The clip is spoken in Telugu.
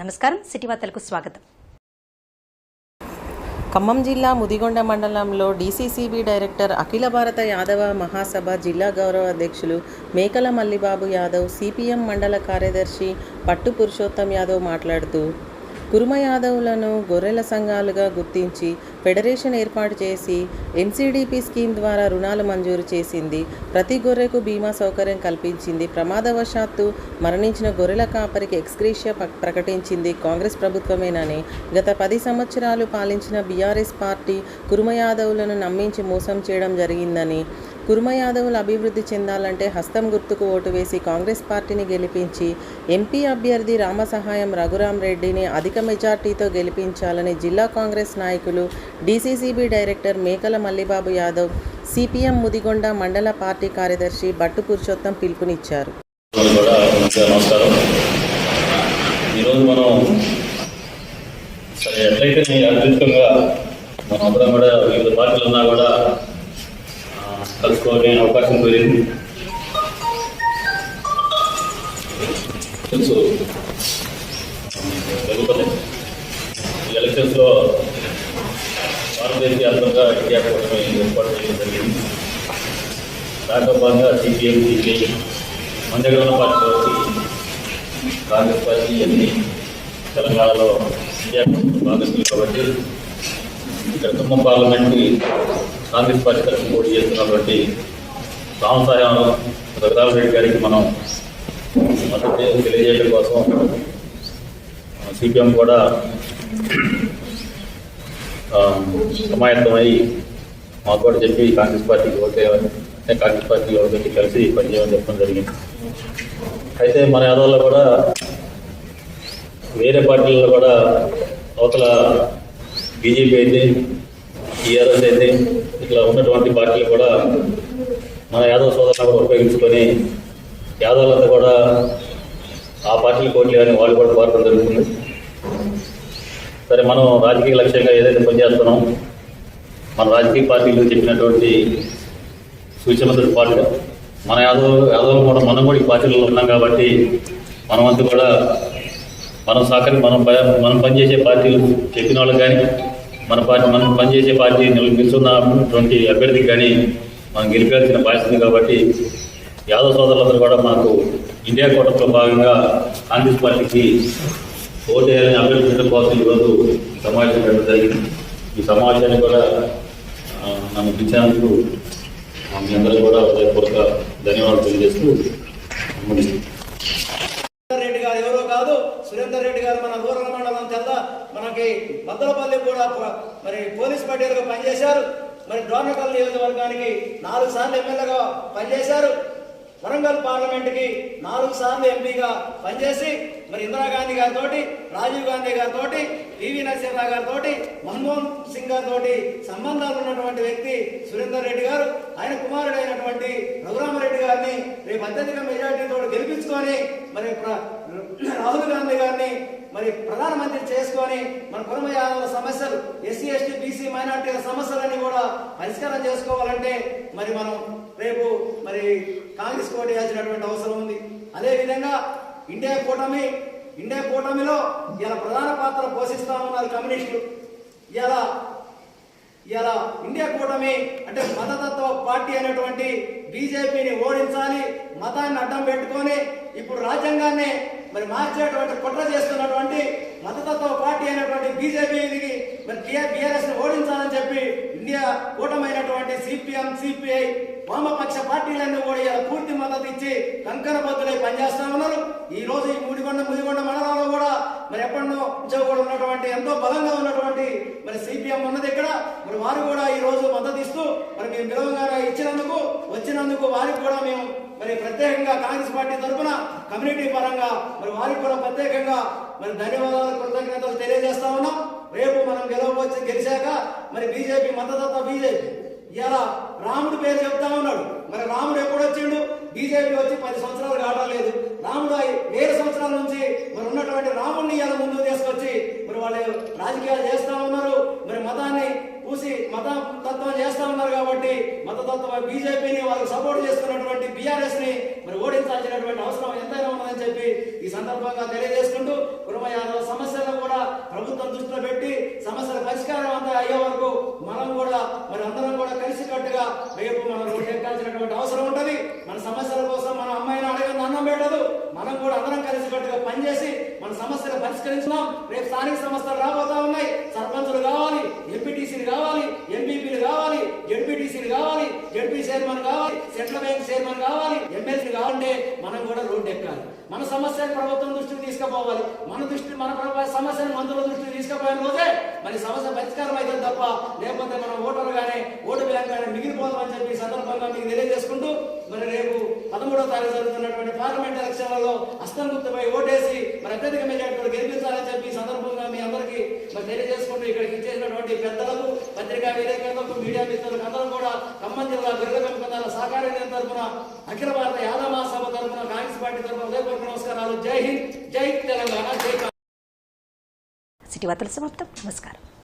నమస్కారం. సిటీ వార్తలకు స్వాగతం. ఖమ్మం జిల్లా ముదిగొండ మండలంలో డీసీసీబీ డైరెక్టర్ అఖిల భారత యాదవ మహాసభ జిల్లా గౌరవ అధ్యక్షులు మేకల మల్లిబాబు యాదవ్ సిపిఎం మండల కార్యదర్శి పట్టు పురుషోత్తం యాదవ్ మాట్లాడుతూ కురుమ యాదవులను గొర్రెల సంఘాలుగా గుర్తించి ఫెడరేషన్ ఏర్పాటు చేసి ఎన్సీడీపీ స్కీమ్ ద్వారా రుణాలు మంజూరు చేసింది. ప్రతి గొర్రెకు బీమా సౌకర్యం కల్పించింది. ప్రమాదవశాత్తు మరణించిన గొర్రెల కాపరికి ఎక్స్క్రీషియా ప్రకటించింది కాంగ్రెస్ ప్రభుత్వమేనని గత పది సంవత్సరాలు పాలించిన బీఆర్ఎస్ పార్టీ కురుమ యాదవులను నమ్మించి మోసం చేయడం జరిగిందని కుర్మ యాదవులు అభివృద్ధి చెందాలంటే హస్తం గుర్తుకు ఓటు వేసి కాంగ్రెస్ పార్టీని గెలిపించి ఎంపీ అభ్యర్థి రామసహాయం రఘురాం రెడ్డిని అధిక మెజార్టీతో గెలిపించాలని జిల్లా కాంగ్రెస్ నాయకులు డీసీసీబీ డైరెక్టర్ మేకల మల్లిబాబు యాదవ్ సిపిఎం ముదిగొండ మండల పార్టీ కార్యదర్శి బట్టు పురుషోత్తం పిలుపునిచ్చారు. నమస్కారం. ఈరోజు మనం సరే ఎట్లయితే నీ మనం అందరం కూడా వివిధ పార్టీలు ఉన్నా కూడా కలుసుకోవాలనే అవకాశం కుదిరింది తెలుసు. జరుగుతుంది ఈ ఎలక్షన్స్లో భారతదేశ వ్యాప్తంగా ఇండియా కూటమి ఏర్పాటు చేయడం జరిగింది. దాంట్లో భాగంగా సిపిఎం సిపిఐ మన దగ్గర ఉన్న పార్టీలో వచ్చి కాంగ్రెస్ పార్టీ అన్ని తెలంగాణలో ఇండియా భాగస్వామి కాబట్టి ఇక్కడ తుమ్మ పార్లమెంట్కి కాంగ్రెస్ పార్టీ తరఫున పోటీ చేస్తున్నటువంటి రామసాయం రఘురామ రెడ్డి గారికి మనం మద్దతు తెలియజేయడం కోసం సిపిఎం కూడా సమాయత్తమై మాకు కూడా చెప్పి కాంగ్రెస్ పార్టీకి ఓటే కాంగ్రెస్ పార్టీ ఒకటి కలిసి పనిచేయమని చెప్పడం జరిగింది. అయితే మన యాదవ్లో కూడా వేరే పార్టీలలో కూడా అవతల బీజేపీ అయితే టీఆర్ఎస్ అయితే ఇట్లా ఉన్నటువంటి పార్టీలు కూడా మన యాదవ సోదరులను కూడా ఉపయోగించుకొని యాదవులంతా కూడా ఆ పార్టీలు కోట్లు కానీ వాళ్ళు కూడా కోరడం జరుగుతుంది. సరే మనం రాజకీయ లక్ష్యంగా ఏదైతే పనిచేస్తున్నాం మన రాజకీయ పార్టీలు చెప్పినటువంటి సూచనలతో పాటుగా మన యాదవ యాదవులు కూడా మనం కూడా ఈ పార్టీలలో ఉన్నాం కాబట్టి మనమంతా కూడా మనం సహకరి మనం మనం పనిచేసే పార్టీలు చెప్పిన వాళ్ళకి కానీ మన పార్టీ మనం పనిచేసే పార్టీ నిల్- నిల్చున్నటువంటి అభ్యర్థికి కానీ మనం గెలిపాల్సిన బాధ్యత కాబట్టి యాదవ్ సోదరులందరూ కూడా మాకు ఇండియా కోటంలో భాగంగా కాంగ్రెస్ పార్టీకి ఓటు వేయాలని అభ్యర్థించడం కోసం ఈరోజు సమావేశం పెట్టడం జరిగింది. ఈ సమావేశాన్ని కూడా నన్ను పిలిచినందుకు మీ అందరూ కూడా హృదయపూర్వక ధన్యవాదాలు తెలియజేస్తూ ముగిస్తున్నాను. సురేందర్ రెడ్డి గారు ఎవరో కాదు. సురేందర్ రెడ్డి గారు మన దూరం మనకి మద్దలపల్లి కూడా మరి పోలీస్ పార్టీలుగా పనిచేశారు. మరి డోర్నకల్ నియోజకవర్గానికి నాలుగు సార్లు ఎమ్మెల్యేగా పనిచేశారు. వరంగల్ పార్లమెంట్కి నాలుగు సార్లు ఎంపీగా పనిచేసి మరి ఇందిరాగాంధీ గారితో రాజీవ్ గాంధీ గారితో పివి నరసింహరావు గారితో మన్మోహన్ సింగ్ గారితో సంబంధాలు ఉన్నటువంటి వ్యక్తి సురేందర్ రెడ్డి గారు ఆయన కుమారుడైనటువంటి రఘురామరెడ్డి గారిని రేపు అత్యధిక మెజార్టీతో గెలిపించుకొని మరి ప్ర- రాహుల్ గాంధీ గారిని మరి ప్రధానమంత్రి చేసుకొని మన కుటుంబ యాదవుల సమస్యలు ఎస్సీ ఎస్టీ బీసీ మైనార్టీల సమస్యలన్నీ కూడా పరిష్కారం చేసుకోవాలంటే మరి మనం రేపు మరి కాంగ్రెస్ కోటి వేసినటువంటి అవసరం ఉంది. అదేవిధంగా ఇండియా కూటమి ఇండియా కూటమిలో ఇలా ప్రధాన పాత్ర పోషిస్తా ఉన్నారు కమ్యూనిస్టులు. ఇలా ఇలా ఇండియా కూటమి అంటే మతతత్వ పార్టీ అనేటువంటి బీజేపీని ఓడించాలి మతాన్ని అడ్డం పెట్టుకొని ఇప్పుడు రాజ్యాంగాన్ని మరి మార్చేటువంటి కుట్ర చేస్తున్నటువంటి మతతత్వ పార్టీ అయినటువంటి బీజేపీకి మరి బీఆర్ఎస్ ఓడించాలని చెప్పి ఇండియా కూటమైనటువంటి సిపిఎం సిపిఐ వామపక్ష పార్టీలన్నీ కూడా ఇలా పూర్తి మద్దతు ఇచ్చి కంకణ బద్దులై పనిచేస్తా ఉన్నారు. ఈ రోజు ఈ ముడిగొండ ముదిగొండ మండలంలో కూడా మరి ఎప్పటినో నుంచో కూడా ఉన్నటువంటి ఎంతో బలంగా ఉన్నటువంటి మరి సిపిఎం ఉన్నది ఇక్కడ. మరి వారు కూడా ఈ రోజు మద్దతు ఇస్తూ మరి మేము ఇచ్చినందుకు వచ్చినందుకు వారికి కూడా మేము మరి ప్రత్యేకంగా కాంగ్రెస్ పార్టీ తరఫున కమ్యూనిటీ పరంగా మరి వారికి కూడా ప్రత్యేకంగా మరి ధన్యవాదాలు కృతజ్ఞతలు తెలియజేస్తా ఉన్నాం. రేపు మనం గెలవవచ్చు గెలిచాక మరి బీజేపీ మద్దతత్వ బీజేపీ. ఇలా రాముడు పేరు చెప్తా ఉన్నాడు. మరి రాముడు ఎప్పుడు వచ్చిండు? బీజేపీ వచ్చి పది సంవత్సరాలు కావట్లేదు రాముడు ఐ- వేల సంవత్సరాల నుంచి మరి ఉన్నటువంటి రాముడిని ఇలా ముందుకు తీసుకొచ్చి మరి వాళ్ళు రాజకీయాలు చేస్తారు మతతత్వం చేస్తా ఉన్నారు కాబట్టి మతతత్వ బీజేపీని వాళ్ళకి సపోర్ట్ చేస్తున్నటువంటి బీఆర్ఎస్ని మరి ఓడించాల్సినటువంటి అవసరం ఎంతైనా ఉందని చెప్పి ఈ సందర్భంగా తెలియజేసుకుంటూ కుటుంబ యాదవ సమస్యలను కూడా ప్రభుత్వం దృష్టిలో పెట్టి సమస్యల పరిష్కారం అంతా అయ్యే వరకు మనం కూడా మరి అందరం కూడా కలిసికట్టుగా రేపు మనం రోడ్డు అవసరం ఉంటుంది. మన సమస్యల కోసం మన అమ్మాయిని అడగని అన్నం పెట్టదు. మనం కూడా అందరం కలిసికట్టుగా పనిచేసి మన సమస్యలు పరిష్కరించున్నాం రేపు స్థానిక సంస్థలు రాబోతా ఉన్నాయి. మన సమస్యను ప్రభుత్వం దృష్టికి తీసుకుపోవాలి. మన దృష్టి మన సమస్యను మంత్రుల దృష్టికి తీసుకుపోయిన రోజే మరి సమస్య పరిష్కారం అయితే తప్ప లేకపోతే మనం ఓటరు గానే ఓటు బ్యాంక్ గానే మిగిలిపోతామని చెప్పి సందర్భంగా మీకు తెలియజేసుకుంటూ మరి రేపు పదమూడవ తారీఖు జరుగుతున్నటువంటి పార్లమెంట్ ఎలక్షన్లలో అస్తం ఓటేసి మరి అత్యధిక మెజార్టీలు గెలిపించాలని చెప్పి సందర్భంగా మీ అందరికీ మరి తెలియజేసుకుంటూ ఇక్కడికి ఇచ్చేసినటువంటి పెద్దలకు పత్రికా విలేకరులకు మీడియా మిత్రులకు అందరూ కూడా ఖమ్మం జిల్లా బిరుద సహకార నిధి తరఫున అఖిల భారత యాదవ మహాసభ తరఫున కాంగ్రెస్ పార్టీ తరఫున ఉదయపూర్వక నమస్కారాలు. జై హింద్ జై తెలంగాణ జై సిటీ వార్తల సమాప్తం. నమస్కారం.